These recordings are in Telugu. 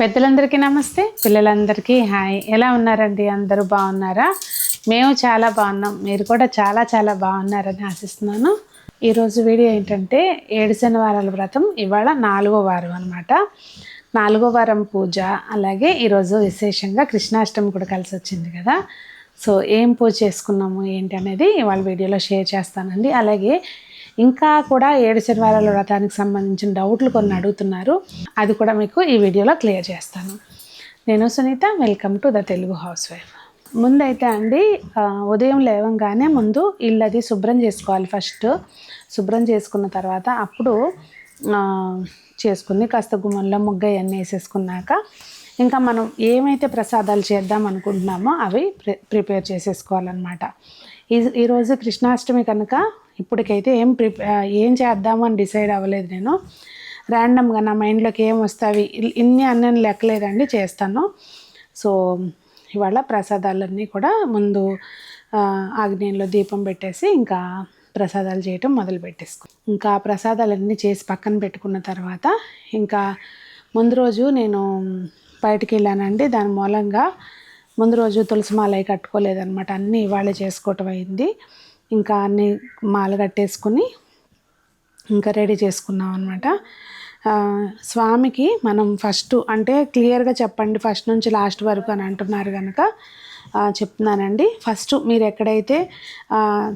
పెద్దలందరికీ నమస్తే. పిల్లలందరికీ హాయ్. ఎలా ఉన్నారండి? అందరూ బాగున్నారా? మేము చాలా బాగున్నాం. మీరు కూడా చాలా చాలా బాగున్నారని ఆశిస్తున్నాను. ఈరోజు వీడియో ఏంటంటే ఏడు శనివారాల వ్రతం ఇవాళ నాలుగో వారం అనమాట నాలుగో వారం పూజ అలాగే ఈరోజు విశేషంగా కృష్ణాష్టమి కూడా కలిసి వచ్చింది కదా. సో ఏం పూజ చేసుకున్నాము ఏంటి అనేది ఇవాళ వీడియోలో షేర్ చేస్తానండి. అలాగే ఇంకా కూడా ఏడు శనివారాల వ్రతానికి సంబంధించిన డౌట్లు కొన్ని అడుగుతున్నారు. అది కూడా మీకు ఈ వీడియోలో క్లియర్ చేస్తాను. నేను Sunitha welcome to the Telugu housewife ముందైతే అండి ఉదయం లేవంగానే ముందు ఇల్లు అది శుభ్రం చేసుకోవాలి ఫస్ట్. శుభ్రం చేసుకున్న తర్వాత అప్పుడు చేసుకుని కాస్త గుమ్మంలో ముగ్గ ఇవన్నీ వేసేసుకున్నాక ఇంకా మనం ఏమైతే ప్రసాదాలు చేద్దాం అనుకుంటున్నామో అవి ప్రి ప్రిపేర్ చేసేసుకోవాలన్నమాట. ఈ ఈరోజు కృష్ణాష్టమి కనుక ఇప్పటికైతే ఏం ప్రిపే ఏం చేద్దాము అని డిసైడ్ అవ్వలేదు నేను. ర్యాండమ్గా నా మైండ్లోకి ఏం వస్తావి? ఇన్ని అన్నీ లెక్కలేదండి చేస్తాను. సో ఇవాళ ప్రసాదాలన్నీ కూడా ముందు ఆగ్నేయంలో దీపం పెట్టేసి ఇంకా ప్రసాదాలు చేయటం మొదలు పెట్టేసుకో ఇంకా ప్రసాదాలన్నీ చేసి పక్కన పెట్టుకున్న తర్వాత ఇంకా ముందు రోజు నేను బయటికి వెళ్ళానండి. దాని మూలంగా ముందు రోజు తులసి కట్టుకోలేదనమాట అన్నీ ఇవాళ చేసుకోవటం అయింది. ఇంకా అన్ని మాల కట్టేసుకుని ఇంకా రెడీ చేసుకున్నాం అనమాట స్వామికి మనం ఫస్ట్ అంటే క్లియర్గా చెప్పండి ఫస్ట్ నుంచి లాస్ట్ వరకు అని అంటున్నారు కనుక చెప్తున్నానండి. ఫస్ట్ మీరు ఎక్కడైతే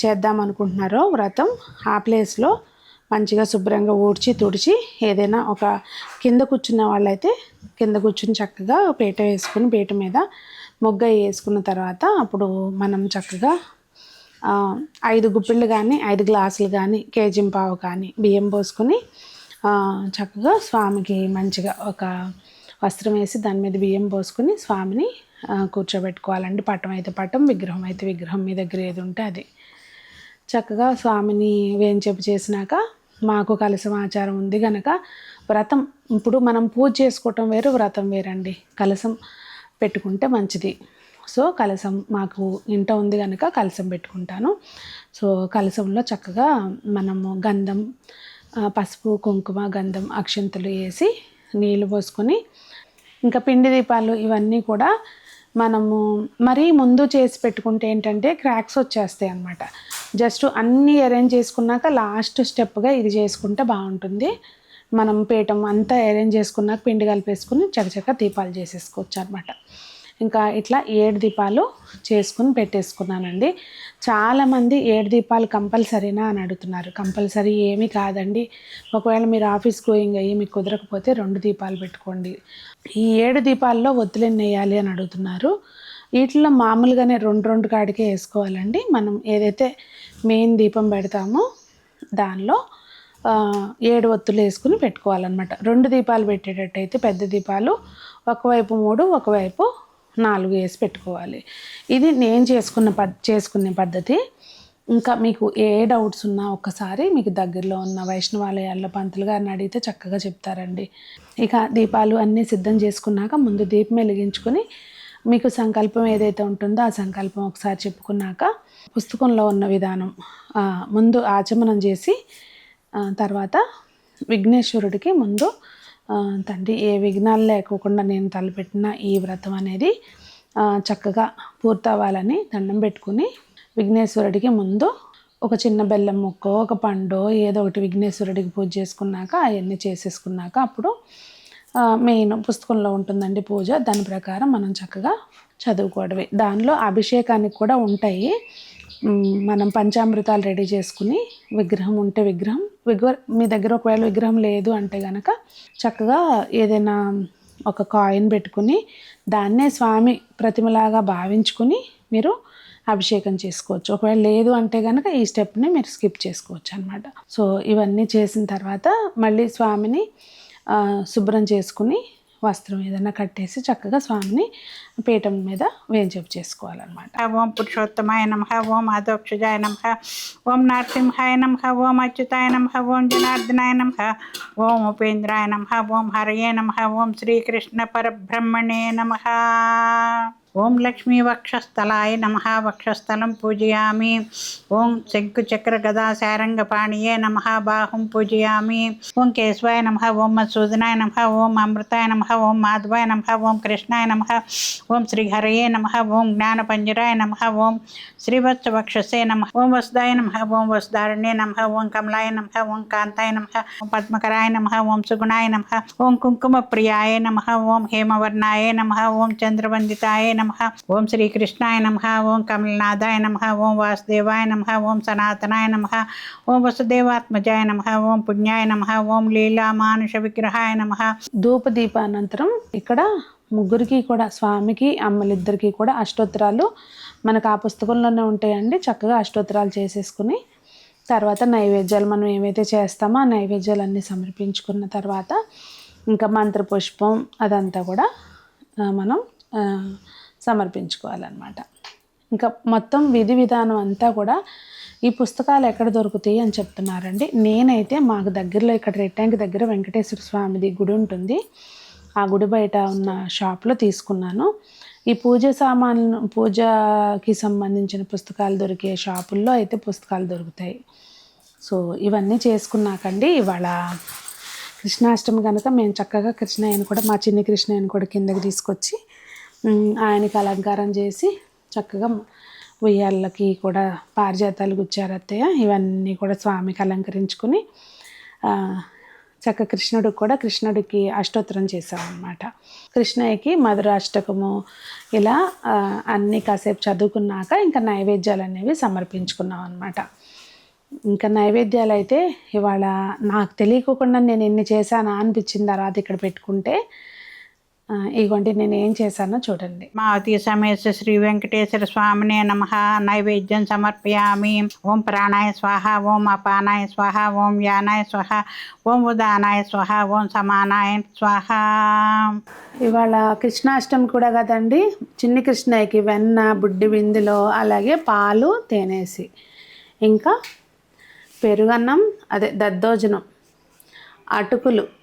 చేద్దాం అనుకుంటున్నారో వ్రతం ఆ ప్లేస్లో మంచిగా శుభ్రంగా ఊడ్చి తుడిచి ఏదైనా ఒక కింద కూర్చున్న వాళ్ళైతే కింద కూర్చుని చక్కగా పీట వేసుకుని పీట మీద మొగ్గ వేసుకున్న తర్వాత అప్పుడు మనం చక్కగా ఐదు గుప్పిళ్ళు కానీ ఐదు గ్లాసులు కానీ కేజీ పావు కానీ బియ్యం పోసుకొని చక్కగా స్వామికి మంచిగా ఒక వస్త్రం వేసి దాని మీద బియ్యం పోసుకొని స్వామిని కూర్చోబెట్టుకోవాలండి. పటం అయితే పటం విగ్రహం అయితే విగ్రహం మీ దగ్గర ఏది ఉంటే అది. చక్కగా స్వామిని వేంచేపు చేసినాక మాకు కలసం ఆచారం ఉంది కనుక వ్రతం ఇప్పుడు మనం పూజ చేసుకోవటం వేరు వ్రతం వేరండి. కలసం పెట్టుకుంటే మంచిది. సో కలసం మాకు ఇంట ఉంది కనుక కలసం పెట్టుకుంటాను. సో కలసంలో చక్కగా మనము గంధం పసుపు కుంకుమ గంధం అక్షంతలు వేసి నీళ్ళు పోసుకొని ఇంకా పిండి దీపాలు ఇవన్నీ కూడా మనము మరీ ముందు చేసి పెట్టుకుంటే ఏంటంటే క్రాక్స్ వచ్చేస్తాయి అన్నమాట. జస్ట్ అన్నీ అరేంజ్ చేసుకున్నాక లాస్ట్ స్టెప్గా ఇది చేసుకుంటే బాగుంటుంది. మనం పీఠం అంతా అరేంజ్ చేసుకున్నాక పిండి కలిపేసుకుని చకచక దీపాలు చేసేసుకోవచ్చు అనమాట ఇంకా ఇట్లా ఏడు దీపాలు చేసుకుని పెట్టేసుకున్నానండి. చాలామంది ఏడు దీపాలు కంపల్సరీనా అని అడుగుతున్నారు. కంపల్సరీ ఏమీ కాదండి. ఒకవేళ మీరు ఆఫీస్ గోయింగ్ అయ్యి మీకు కుదరకపోతే రెండు దీపాలు పెట్టుకోండి. ఈ ఏడు దీపాల్లో ఒత్తులెన్ని వేయాలి అని అడుగుతున్నారు. వీటిలో మామూలుగానే రెండు రెండు కాడికే వేసుకోవాలండి. మనం ఏదైతే మెయిన్ దీపం పెడతామో దానిలో ఏడు ఒత్తులు వేసుకుని పెట్టుకోవాలన్నమాట. రెండు దీపాలు పెట్టేటట్టయితే పెద్ద దీపాలు ఒకవైపు మూడు ఒకవైపు నాలుగు వేసి పెట్టుకోవాలి. ఇది నేను చేసుకున్న పద్ చేసుకునే పద్ధతి. ఇంకా మీకు ఏ డౌట్స్ ఉన్నా ఒక్కసారి మీకు దగ్గరలో ఉన్న వైష్ణవాలయాల్లో పంతులు గారిని అడిగితే చక్కగా చెప్తారండి. ఇక దీపాలు అన్నీ సిద్ధం చేసుకున్నాక ముందు దీపం వెలిగించుకొని మీకు సంకల్పం ఏదైతే ఉంటుందో ఆ సంకల్పం ఒకసారి చెప్పుకున్నాక పుస్తకంలో ఉన్న విధానం ముందు ఆచమనం చేసి తర్వాత విఘ్నేశ్వరుడికి ముందు తండ్రి ఏ విఘ్నాలు లేకోకుండా నేను తలపెట్టిన ఈ వ్రతం అనేది చక్కగా పూర్తవ్వాలని దండం పెట్టుకుని విఘ్నేశ్వరుడికి ముందు ఒక చిన్న బెల్లం ముక్క ఒక పండు ఏదో ఒకటి విఘ్నేశ్వరుడికి పూజ చేసుకున్నాక అవన్నీ చేసేసుకున్నాక అప్పుడు మెయిన్ పుస్తకంలో ఉంటుందండి పూజ. దాని ప్రకారం మనం చక్కగా చదువుకోవడమే. దానిలో అభిషేకానికి కూడా ఉంటాయి. మనం పంచామృతాలు రెడీ చేసుకుని విగ్రహం ఉంటే విగ్రహం విగ్ర మీ దగ్గర ఒకవేళ విగ్రహం లేదు అంటే కనుక చక్కగా ఏదైనా ఒక కాయిన్ పెట్టుకుని దాన్నే స్వామి ప్రతిమలాగా భావించుకుని మీరు అభిషేకం చేసుకోవచ్చు. ఒకవేళ లేదు అంటే కనుక ఈ స్టెప్ని మీరు స్కిప్ చేసుకోవచ్చు అనమాట సో ఇవన్నీ చేసిన తర్వాత మళ్ళీ స్వామిని శుభ్రం చేసుకుని వస్త్రం ఏదైనా కట్టేసి చక్కగా స్వామిని పీఠం మీద వేంచేపు చేసుకోవాలన్నమాట. ఓం పురుషోత్తమాయ నమ ఓం అధోక్షజాయ నమ ఓం నరసింహాయ నమ ఓం అచ్యుతాయ నమ ఓం జనార్దనాయ నమ ఓం ఉపేంద్రాయ నమ ఓం హరయే నమ ఓం శ్రీకృష్ణ పరబ్రహ్మణే నమ. ఓం లక్ష్మీ వక్షస్థలాయ నమ వక్షస్థలం పూజయామి ఓం శంకుచక్ర గదా శారంగపాణియే నమ బాహుం పూజయామి ఓం కేశవాయ నమ ఓం మధుసూదనాయ నమ ఓం అమృతాయ నమ ఓం మాధవాయ నమ ఓం కృష్ణాయ నమ ఓం శ్రీహరయే నమ ఓం జ్ఞానపంజరాయ నమ ఓం శ్రీవత్స వక్షసే నమ ఓం వసుదాయ నమ ఓం వసుదారణ్యే నమ ఓం కమలాయ నమ ఓం కాంతాయ నమ ఓం పద్మకరాయ నమ ఓం సుగుణాయ నమ ఓం కుంకుమ ప్రియాయ నమ ఓం హేమవర్ణాయ నమ ఓం చంద్రవందితాయ నమ. ఓం శ్రీకృష్ణాయ నమ. ఓం కమలనాథాయ నమ. ఓం వాసుదేవాయ నమ. ఓం సనాతనాయ నమ. ఓం వసుదేవాత్మజాయ నమ. ఓం పుణ్యాయ నమ. ఓం లీలా మానుష విగ్రహాయ నమ. ధూప దీపానంతరం ఇక్కడ ముగ్గురికి కూడా స్వామికి అమ్మలిద్దరికి కూడా అష్టోత్తరాలు మనకు ఆ పుస్తకంలోనే ఉంటాయండి. చక్కగా అష్టోత్తరాలు చేసేసుకుని తర్వాత నైవేద్యాలు మనం ఏవైతే చేస్తామో ఆ నైవేద్యాలన్నీ సమర్పించుకున్న తర్వాత ఇంకా మంత్రపుష్పం అదంతా కూడా మనం సమర్పించుకోవాలన్నమాట. ఇంకా మొత్తం విధి విధానం అంతా కూడా ఈ పుస్తకాలు ఎక్కడ దొరుకుతాయి అని చెప్తున్నారండి. నేనైతే మాకు దగ్గరలో ఇక్కడ రెట్టాంక్ దగ్గర వెంకటేశ్వర స్వామిది గుడి ఉంటుంది. ఆ గుడి బయట ఉన్న షాప్లో తీసుకున్నాను. ఈ పూజ సామాన్లు పూజకి సంబంధించిన పుస్తకాలు దొరికే షాపుల్లో అయితే పుస్తకాలు దొరుకుతాయి. సో ఇవన్నీ చేసుకున్నాకండి. ఇవాళ కృష్ణాష్టమి కనుక మేము చక్కగా కృష్ణయ్యని కూడా మా చిన్ని కృష్ణయ్యని కూడా కిందకి తీసుకొచ్చి ఆయనకి అలంకారం చేసి చక్కగా ఉయ్యాలకి కూడా పారిజాతాలు గుచ్చారు అత్తయ్య. ఇవన్నీ కూడా స్వామికి అలంకరించుకుని చక్క కృష్ణుడికి కూడా కృష్ణుడికి అష్టోత్తరం చేశామన్నమాట కృష్ణయ్యకి మధురాష్టకము ఇలా అన్నీ కాసేపు చదువుకున్నాక ఇంకా నైవేద్యాలు అనేవి సమర్పించుకున్నాం అనమాట ఇంకా నైవేద్యాలు అయితే ఇవాళ నాకు తెలియకోకుండా నేను ఎన్ని చేశానా అనిపించిన తర్వాత ఇక్కడ పెట్టుకుంటే ఇగోండి నేను ఏం చేశానో చూడండి. మావతి సమేత శ్రీ వెంకటేశ్వర స్వామినే నమ. నైవేద్యం సమర్పయామి. ఓం ప్రాణాయ స్వాహ ఓం అపానాయ స్వాహ ఓం యానాయ స్వాహ ఓం ఉదానాయ స్వాహ ఓం సమానాయ స్వాహ. ఇవాళ కృష్ణాష్టమి కూడా కదండి. చిన్ని కృష్ణయ్యకి వెన్న బుడ్డి బిందులో అలాగే పాలు తేనేసి. ఇంకా పెరుగన్నం అదే దద్దోజనం అటుకులు.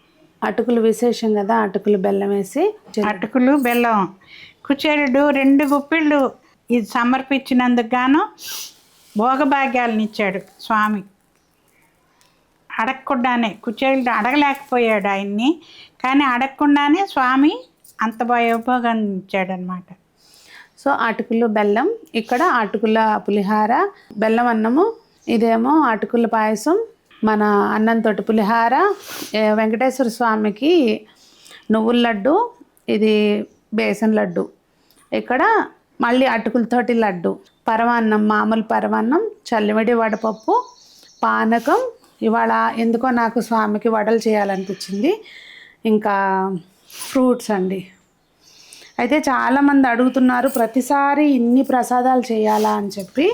అటుకులు విశేషం కదా అటుకులు బెల్లం వేసి అటుకులు బెల్లం. కుచేరుడు రెండు గుప్పిళ్ళు ఇది సమర్పించినందుకు గాను భోగభాగ్యాలను ఇచ్చాడు స్వామి. అడగకుండానే కుచేరుడు అడగలేకపోయాడు ఆయన్ని కానీ అడగకుండానే స్వామి అంత భయోభోగాన్ని ఇచ్చాడనమాట సో అటుకులు బెల్లం ఇక్కడ అటుకుల పులిహార బెల్లం అన్నము ఇదేమో అటుకుల పాయసం మన అన్నంతో పులిహార వెంకటేశ్వర స్వామికి నువ్వుల లడ్డు ఇది బేసన్ లడ్డు. ఇక్కడ మళ్ళీ అటుకులతోటి లడ్డు. పరమాన్నం మామూలు పరమాన్నం చల్లిమిడి వడపప్పు పానకం. ఇవాళ ఎందుకో నాకు స్వామికి వడలు చేయాలనిపించింది. ఇంకా ఫ్రూట్స్ అండి. అయితే చాలామంది అడుగుతున్నారు ప్రతిసారి ఇన్ని ప్రసాదాలు చేయాలా? అని చెప్పి.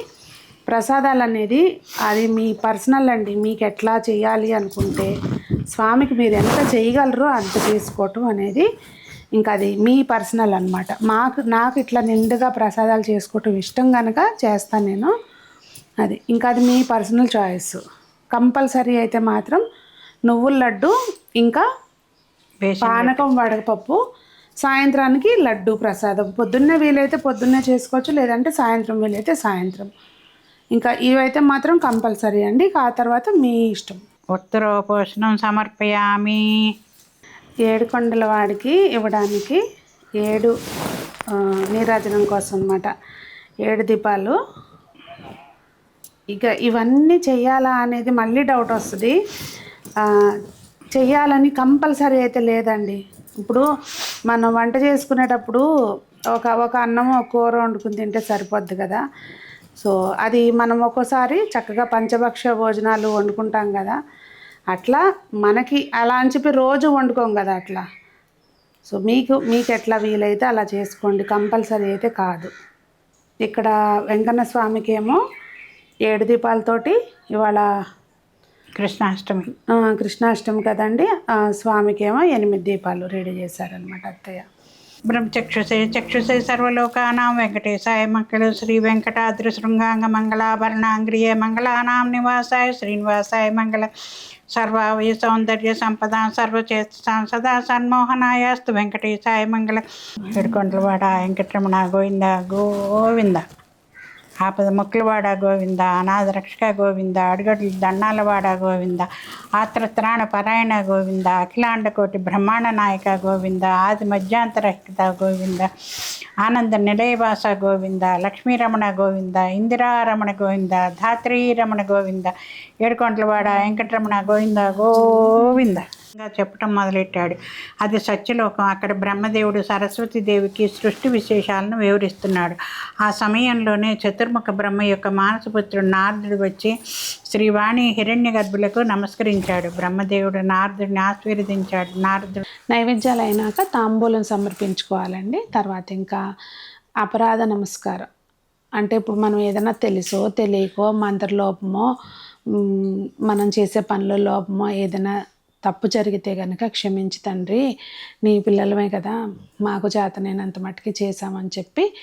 ప్రసాదాలు అనేది అది మీ పర్సనల్ అండి. మీకు ఎట్లా చేయాలి అనుకుంటే స్వామికి మీరు ఎంత చేయగలరో అంత చేసుకోవటం అనేది ఇంకా అది మీ పర్సనల్ అన్నమాట. మాకు నాకు ఇట్లా నిండుగా ప్రసాదాలు చేసుకోవటం ఇష్టం కనుక చేస్తాను నేను. అది ఇంకా అది మీ పర్సనల్ చాయిస్. కంపల్సరీ అయితే మాత్రం నువ్వుల లడ్డు ఇంకా పానకం వడపప్పు సాయంత్రానికి లడ్డు ప్రసాదం. పొద్దున్నే వీలైతే పొద్దున్నే చేసుకోవచ్చు లేదంటే సాయంత్రం వీలైతే సాయంత్రం. ఇంకా ఇవైతే మాత్రం కంపల్సరీ అండి. ఆ తర్వాత మీ ఇష్టం. ఉత్తరోపోషణం సమర్పయామి. ఏడు కొండల వాడికి ఇవ్వడానికి ఏడు నీరాజనం కోసం అన్నమాట. ఏడు దీపాలు. ఇక ఇవన్నీ చెయ్యాలా అనేది మళ్ళీ డౌట్ వస్తుంది. ఆ, చెయ్యాలని కంపల్సరీ అయితే లేదండి. ఇప్పుడు మనం వంట చేసుకునేటప్పుడు ఒక ఒక అన్నం ఒక కూర వండుకుని తింటే సరిపోద్ది కదా. సో అది మనం ఒక్కోసారి చక్కగా పంచభక్ష భోజనాలు వండుకుంటాం కదా. అట్లా మనకి అలా అని చెప్పి రోజు వండుకోం కదా అట్లా. సో మీకు మీకు ఎట్లా వీలైతే అలా చేసుకోండి. కంపల్సరీ అయితే కాదు. ఇక్కడ వెంకన్న స్వామికి ఏమో ఏడు దీపాలతోటి ఇవాళ కృష్ణాష్టమి. కృష్ణాష్టమి కదండి. స్వామికి ఏమో ఎనిమిది దీపాలు రెడీ చేశారనమాట అత్తయ్య. బ్రహ్మచక్షుసే చక్షుసే సర్వలోకానాం వెంకటేశాయ మంగళ శ్రీ వెంకటాద్రి శృంగాంగ మంగళాభరణాంగ్రియ మంగళానాం నివాసాయ శ్రీనివాసాయ మంగళ సర్వావయ సౌందర్య సంపద సర్వచేత సదా సన్మోహనాయాస్తు వెంకటేశాయ మంగళ. ఏడుకొండలవాడ వెంకటరమణ గోవింద గోవింద. ఆపద మొక్కలవాడ గోవింద అనాథ రక్షక గోవింద అడుగడులు దండాలవాడ గోవింద ఆత్రత్రాణ పరాయణ గోవింద అఖిలాండ కోటి బ్రహ్మాండ నాయక గోవింద ఆది మధ్యాంతరహిత గోవింద ఆనంద నిలయవాస గోవింద లక్ష్మీరమణ గోవింద ఇందిరారమణ గోవింద ధాత్రీరమణ గోవింద ఏడుకొండలవాడ వెంకటరమణ గోవింద గోవింద. చెప్పటం మొదలెట్టాడు. అది సత్యలోకం. అక్కడ బ్రహ్మదేవుడు సరస్వతీదేవికి సృష్టి విశేషాలను వివరిస్తున్నాడు. ఆ సమయంలోనే చతుర్ముఖ బ్రహ్మ యొక్క మానసపుత్రుడు నారదుడు వచ్చి శ్రీవాణి హిరణ్య గర్భులకు నమస్కరించాడు. బ్రహ్మదేవుడు నారదుడిని ఆశీర్వదించాడు. నారదుడు నైవేద్యాలు అయినాక తాంబూలం సమర్పించుకోవాలండి. తర్వాత ఇంకా అపరాధ నమస్కారం. అంటే ఇప్పుడు మనం ఏదైనా తెలుసో తెలియకో మంత్రలోపమో మనం చేసే పనుల లోపమో ఏదైనా తప్పు జరిగితే కనుక క్షమించి తండ్రి నీ పిల్లలమే కదా మాకు చేతనైనంత మట్టుకి చేశామని చెప్పి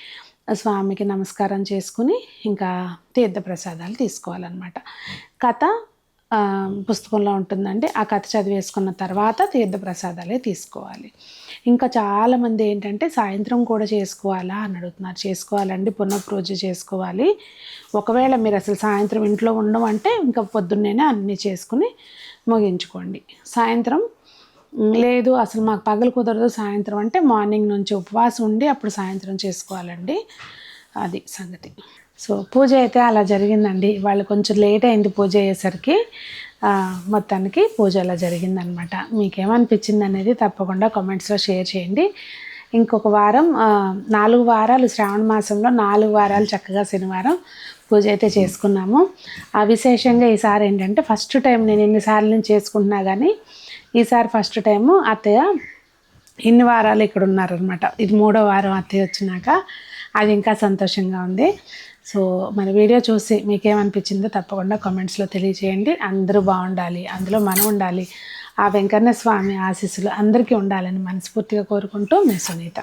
స్వామికి నమస్కారం చేసుకుని ఇంకా తీర్థ ప్రసాదాలు తీసుకోవాలన్నమాట. కథ పుస్తకంలో ఉంటుందండి. ఆ కథ చదివేసుకున్న తర్వాత తీర్థ ప్రసాదాలే తీసుకోవాలి. ఇంకా చాలామంది ఏంటంటే సాయంత్రం కూడా చేసుకోవాలా అని అడుగుతున్నారు. చేసుకోవాలండి పునఃపూజ చేసుకోవాలి. ఒకవేళ మీరు అసలు సాయంత్రం ఇంట్లో ఉండడం అంటే ఇంకా పొద్దున్నేనే అన్నీ చేసుకుని ముగించుకోండి. సాయంత్రం లేదు అసలు మాకు పగలు కుదరదు సాయంత్రం అంటే మార్నింగ్ నుంచి ఉపవాసం ఉండి అప్పుడు సాయంత్రం చేసుకోవాలండి. అది సంగతి. సో పూజ అయితే అలా జరిగిందండి. వాళ్ళు కొంచెం లేట్ అయింది పూజ అయ్యేసరికి. మొత్తానికి పూజ అలా జరిగిందనమాట. మీకేమనిపించింది అనేది తప్పకుండా కామెంట్స్లో షేర్ చేయండి. ఇంకొక వారం నాలుగు వారాలు శ్రావణ మాసంలో నాలుగు వారాలు చక్కగా శనివారం పూజ అయితే చేసుకున్నాము. ఆ విశేషంగా ఈసారి ఏంటంటే ఫస్ట్ టైం నేను ఎన్నిసార్లు నుంచి చేసుకుంటున్నా కానీ ఈసారి ఫస్ట్ టైము అత్తయ్య ఇన్ని వారాలు ఇక్కడ ఉన్నారనమాట ఇది మూడో వారం అత్తయ్య వచ్చినాక అది ఇంకా సంతోషంగా ఉంది. సో మన వీడియో చూసి మీకేమనిపించిందో తప్పకుండా కామెంట్స్లో తెలియజేయండి. అందరూ బాగుండాలి. అందులో మనం ఉండాలి. ఆ వెంకన్న స్వామి ఆశీస్సులు అందరికీ ఉండాలని మనస్ఫూర్తిగా కోరుకుంటూ మీ సునీత.